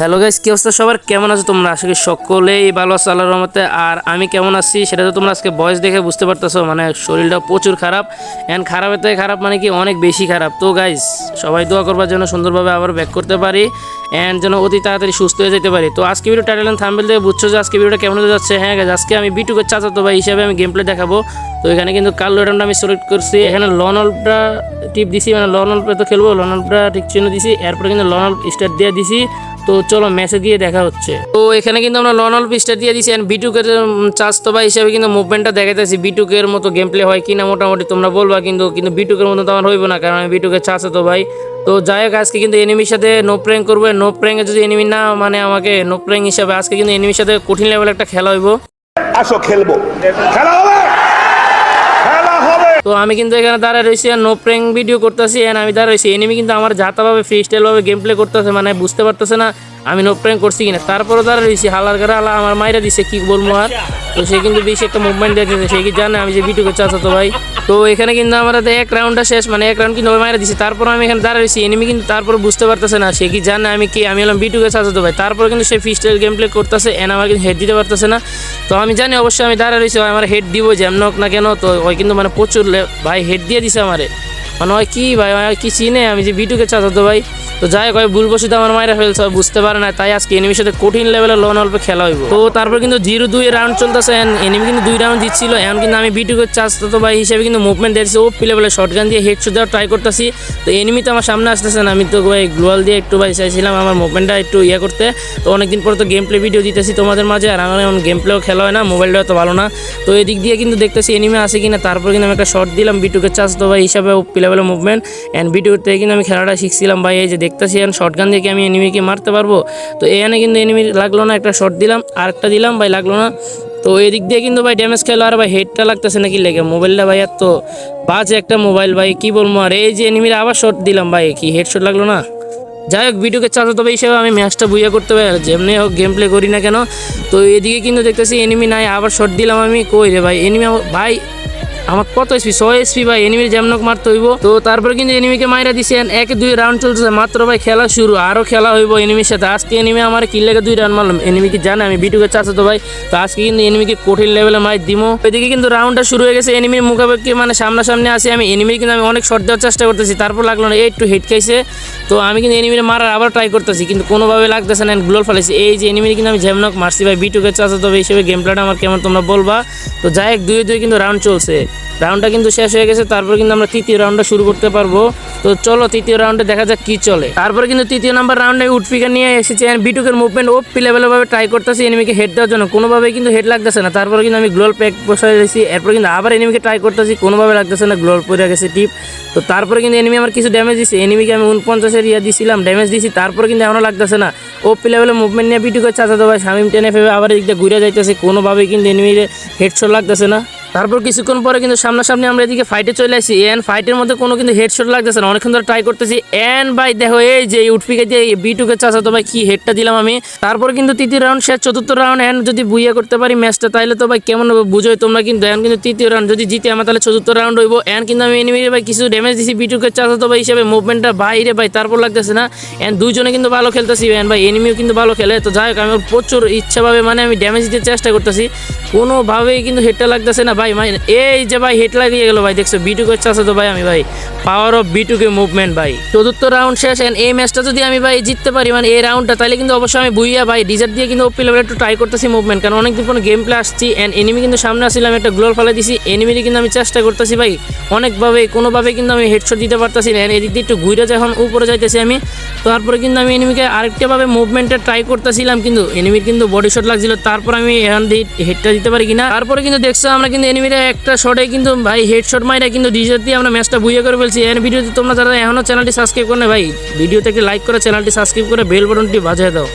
Hello guys কি অবস্থা সবার? কেমন আছো তোমরা? আশা করি সকলেই ভালো আছো আল্লাহর রহমতে। আর আমি কেমন আছি সেটা তো তোমরা আজকে বয়স দেখে বুঝতে পারতেছো মানে শরীরটা প্রচুর খারাপ। অ্যান্ড খারাপের থেকে খারাপ মানে কি অনেক বেশি খারাপ। তো গাইস সবাই দোয়া করবার জন্য সুন্দরভাবে আবার ব্যাক করতে পারি। অ্যান্ড যেন অতি তাড়াতাড়ি সুস্থ হয়ে যেতে পারি। তো আজকে ভিডিও টাইটেল থাম্বেল থেকে বুঝছ যে আজকে ভিডিওটা কেমন হতে যাচ্ছে? হ্যাঁ গাইস আজকে আমি বিটুকের চাচাতো ভাই হিসাবে আমি গেম প্লে দেখাবো। তো এখানে কিন্তু কাল লোডানটা আমি সিলেক্ট করছি। এখানে লন অল্পটা টিপ দিছি মানে লন অল্পে তো খেলব লন অল্পটা ঠিক চিহ্ন দিছি। এরপরে কিন্তু লন অল্প স্টার্ট দিয়ে দিছি। তো চলো ম্যাচে গিয়ে দেখা হচ্ছে। তো এখানে কিন্তু আমরা লন অল্প স্টার্ট দিয়ে দিছি অ্যান্ড বিটুকের চার্জ তো বা হিসাবে কিন্তু মুভমেন্টটা দেখাইতেছি। বিটুকের মতো গেম প্লে হয় কিনা মোটামুটি তোমরা বলবা, কিন্তু কিন্তু বিটুকের মতো তো আমার হইব না, কারণ আমি বিটুকের চার্জ তো ভাই। তো যাই হোক, আজকে কিন্তু এনিমির সাথে নো প্র্যাঙ্ক করব নো প্র্যাঙ্কে যদি এনিমি না মানে আমাকে নো প্র্যাঙ্ক হিসাবে, আজকে কিন্তু এনিমির সাথে কঠিন লেভেল একটা খেলা হইব। আসো, খেলব। খেলা হবে? তো আমি কিন্তু এখানে দাঁড়ায় রয়েছি আর নো প্রেং ভিডিও করতেছি অ্যান্ড আমি দাঁড়া রয়েছি। এনিমি কিন্তু আমার যাতাভাবে ফ্রি স্টাইলভাবে গেম প্লে করতেছে মানে বুঝতে পারতেছে না আমি নো প্রেং করছি কিনা। তারপরে দাঁড়ায় রয়েছি, হালার গেরা হালা আমার মাইরা দিছে, কি বলব আর? তো সে কিন্তু বেশি একটা মুভমেন্ট দিয়েছে সে কি জানে আমি যে ভিডিও করতে আসা তো ভাই। তো এখানে কিন্তু আমাদের এক রাউন্ডটা শেষ মানে এক রাউন্ড কিন্তু মাইরা দিছে। তারপর আমি এখানে দাঁড়ায় রয়েছি এনিমি কিন্তু তারপর বুঝতে পারতেছে না, সে কি জানে আমি কি? আমি হলাম বিটুকে চাচাতো ভাই। তারপর কিন্তু সে ফ্রি স্টাইল গেম প্লে করতেছে এন্ড আমার কিন্তু হেড দিতে পারতেছে না। তো আমি জানি অবশ্যই আমি দাঁড়ায় রয়েছি আমার হেড দিব, যেমন হোক না কেন, তো ওই কিন্তু মানে প্রচুর ভাই হেড দিয়ে দিছে আমারে। মানে ওই কি ভাই কি চিনে আমি যে বিটুকে চাচাতো ভাই। তো যাই হোক ভুলবশত আমার মায়েরা ফেলছে ও বুঝতে পারে না, তাই আজকে এনিমির সাথে কঠিন লেভেলের লোন অল্প খেলা হইব। তো তারপর কিন্তু জিরো দুই রাউন্ড চলতেছে এনিমি কিন্তু দুই রাউন্ড দিচ্ছিল এমন কিন্তু আমি বিটুকে তো ভাই হিসেবে কিন্তু মুভমেন্ট দিয়েছি, ও লেভেলে শর্ট গান দিয়ে হেড দেওয়ার ট্রাই করতেছি। তো এনিমি তো আমার সামনে আসতেছে না, আমি তো ভাই গ্লোয়াল দিয়ে একটু ভাই চাইছিলাম আমার মুভমেন্টটা একটু ইয়ে করতে। তো অনেকদিন পরে তো গেম প্লে ভিডিও দিতেছি তোমাদের মাঝে, আর আমার এমন গেম প্লেও খেলা হয় না মোবাইলটা তো ভালো না। তো এদিক দিয়ে কিন্তু দেখতেছি এনিমি আছে কিনা, তারপর কিন্তু আমি একটা শর্ট দিলাম বিটুকে চাষ তো ভাই হিসাবে লেভেলের মুভমেন্ট অ্যান্ড বিটুর থেকে কিন্তু আমি খেলাটা শিখছিলাম ভাই, এই যে দেখতেছি, এখন শর্ট গান দিয়ে আমি এনিমিকে মারতে পারব? তো এখানে কিন্তু এনিমি লাগল না, একটা শর্ট দিলাম আর একটা দিলাম, ভাই লাগল না। তো এদিক দিয়ে কিন্তু ভাই ড্যামেজ খেলো, আর ভাই হেডটা লাগতেছে নাকি লেগে। মোবাইলটা ভাই এত বাজে একটা মোবাইল, ভাই কি বলব, আর এই যে এনিমির আবার শর্ট দিলাম, ভাই, কি হেডশট লাগল না? যাই হোক, ভিডিওকে চাচা তবে হিসেবে আমি ম্যাচটা বুইয়া করতে পারি, আর যেমনি হোক গেম প্লে করি না কেন। তো এদিকে কিন্তু দেখতেছি এনিমি নাই, আবার শট দিলাম আমি, কই রে ভাই? এনিমি ভাই আমার কত এসপি ছয় এসপি ভাই এনিমির যেমন হোক মারতে হইব। তো তারপরে কিন্তু এনিমিকে মাইরা দিছে এক দুই রাউন্ড চলতেছে। মাত্র ভাই খেলা শুরু আরও খেলা হইব এনিমির সাথে। আজকে এনিমি আমার কিল লেগে দুই রাউন্ড মারলাম। এনিমিকে জানে, আমি বিটুকে চাচা তো ভাই। তো আজকে কিন্তু এনিমিকে কঠিন লেভেলে মাই দিমো। এদিকে কিন্তু রাউন্ডটা শুরু হয়ে গেছে এনিমির মুখাপেক্ষি মানে সামনাসামনি আসি আমি। এনিমির কিন্তু আমি অনেক শট দেওয়ার চেষ্টা করতেছি। তারপর লাগল না একটু হিট খাইছে। তো আমি কিন্তু এনিমির মারার আবার ট্রাই করতেছি, কিন্তু কোনোভাবে লাগতেছে না গ্লোল ফেলেছি এই যে এনিমির কিন্তু আমি ঝেমনক মারছি ভাই বিটুকে চাচা তবে হিসেবে গেম প্লেটা আমার কেমন তোমরা বলবা। তো যাই হোক, দুই দুই কিন্তু রাউন্ড চলছে। রাউন্ডটা কিন্তু শেষ হয়ে গেছে, তারপর কিন্তু আমরা তৃতীয় রাউন্ডটা শুরু করতে পারব। তো চলো তৃতীয় রাউন্ডে দেখা যাক কি চলে। তারপর কিন্তু তৃতীয় নাম্বার রাউন্ডে উঠফিকার নিয়ে এসেছি আর বিটুকের মুভমেন্ট ও লেভেলভাবে ট্রাই করতেছি এনিমিকে হেড দেওয়ার জন্য। কোনোভাবেই কিন্তু হেড লাগতেছে না। তারপরে কিন্তু আমি গ্লোল প্যাক বসাই দিয়েছি, এরপর কিন্তু আবার এনিমিকে ট্রাই করতেছি, কোনোভাবে লাগতেছে না গ্লোল পরে গেছে টিপ তো তারপরে কিন্তু এনিমি আমার কিছু ড্যামেজ দিচ্ছে এনিমিকে আমি উনপঞ্চাশের ইয়া দিছিলাম ড্যামেজ দিছি, তারপরে কিন্তু এখনও লাগতেছে না। ও লেভেলে মুভমেন্ট নিয়ে বিটুকে চাচাতো ভাই শামিম টেনে ফেবে আবার এদিক দিয়ে ঘুরে যাইতেছে, কোনোভাবেই কিন্তু এনিমির হেডশট লাগতেছে না। তারপর কিছুক্ষণ পরে কিন্তু সামনাসামনি আমরা এদিকে ফাইটে চলে আসি। এন ফাইটের মধ্যে কোনো কিন্তু হেডশট লাগতেছে না। অনেকক্ষণ ধরে ট্রাই করতেছি। এন ভাই, দেখো এই যে উঠপিকে দিয়ে বি টুকে চাষা তো ভাই কি হেডটা দিলাম আমি। তারপর কিন্তু তৃতীয় রাউন্ড শেষ, চতুর্থ রাউন্ড এন যদি বুইয়া করতে পারি ম্যাচটা তাহলে তো ভাই কেমন হবে বুঝোই তোমরা কিন্তু। এন কিন্তু তৃতীয় রাউন্ড যদি জিতে আমার তাহলে চতুর্থ রাউন্ড হইব। এন কিন্তু আমি এনিমি ভাই কিছু ড্যামেজ দিছি বি টুকে চাষা তো ভাই হিসেবে মুভমেন্টটা বাইরে ভাই, তারপর লাগতেছে না। এন দুইজনে কিন্তু ভালো খেলতেছি। এন ভাই এনিমিও কিন্তু ভালো খেলে। তো যাই হোক আমি প্রচুর ইচ্ছাভাবে মানে আমি ড্যামেজ দিতে চেষ্টা করতেছি। কোনোভাবেই কিন্তু হেডটা লাগতেছে না। ভাই ভাই এই যে ভাই হেড লাগিয়ে গেল ভাই, দেখছ বিটু করছে আছে তো ভাই আমি, ভাই। পাওয়ার অফ বিটুকে মুভমেন্ট ভাই। চতুর্থ রাউন্ড শেষ এই ম্যাচটা যদি আমি, ভাই, জিততে পারি মানে এই রাউন্ডটা তাহলে কিন্তু অবশ্যই আমি বুইয়া, ভাই ডিজার্ট দিয়ে কিন্তু ওপি লেভেলে একটু ট্রাই করতেছি মুভমেন্ট কারণ অনেকদিন কোনো গেম প্লে আসছি অ্যান্ড এনিমি কিন্তু সামনে আসছিলাম একটা গ্লোর ফেলে দিছি এনিমিরই কিন্তু আমি চেষ্টা করতেছি, ভাই, অনেকভাবে, কোনোভাবে কিন্তু আমি হেডশট দিতে পারতেছি না এদিক দিয়ে একটু ঘুরে যখন উপরে যাইতেছি আমি। তারপরে কিন্তু আমি এনিমিকে আরেকটাভাবে মুভমেন্টে ট্রাই করতেছিলাম, কিন্তু এনিমির কিন্তু বডি শট লাগছিল, তারপর আমি এখান দিয়ে হেডটা দিতে পারি কিনা। তারপরে কিন্তু দেখছ, আমরা কিন্তু এনিমিরা একটা শটে কিন্তু ভাই হেড শট মাইরা কিন্তু ডিজার দিয়ে আমরা ম্যাচটা বুঝে করে ফেলছি। এন ভিডিওতে তোমরা যারা এখনও চ্যানেলটি সাবস্ক্রাইব করে ভাই, ভিডিওতে একটি লাইক করে চ্যানেলটি সাবস্ক্রাইব করে বেল বাটনটি বাজিয়ে দাও।